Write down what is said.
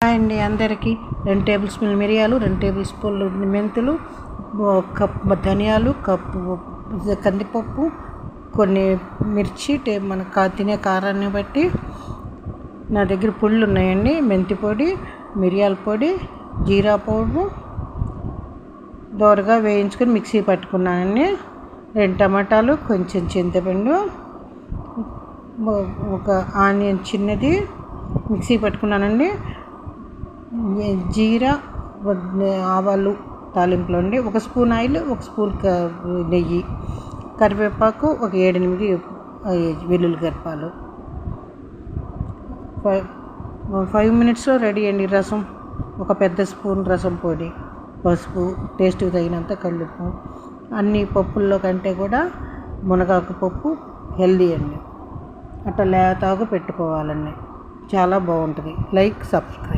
Hi అండి అందరికీ. రెండు టేబుల్ స్పూన్లు మిరియాలు రెండు టేబుల్ స్పూన్లు మెంతులు కప్పు ధనియాలు కప్పు కందిపప్పు కొన్ని మిర్చి టే మన కా తినే కారాన్ని బట్టి నా దగ్గర పుళ్ళు ఉన్నాయండి. మెంతి పొడి మిరియాల పొడి జీరా పౌడరు దోరగా వేయించుకొని మిక్సీ పట్టుకున్నానండి. రెండు టమాటాలు కొంచెం చింతపండు ఒక ఆనియన్ చిన్నది మిక్సీ పట్టుకున్నానండి. జీరా ఆవాలు తాలింపులో అండి ఒక స్పూన్ ఆయిల్ ఒక స్పూన్ నెయ్యి కరివేపాకు ఒక ఏడెనిమిది వెల్లుల్లి గర్పాలు. ఫైవ్ ఫైవ్ మినిట్స్లో రెడీ అండి రసం. ఒక పెద్ద స్పూన్ రసం పొడి పసుపు టేస్ట్కి తగినంత కళ్ళుప్పు. అన్ని పప్పుల్లో కంటే కూడా మునగాకు పప్పు హెల్దీ అండి. అట్లా లేతాకు పెట్టుకోవాలండి. చాలా బాగుంటుంది. Like subscribe.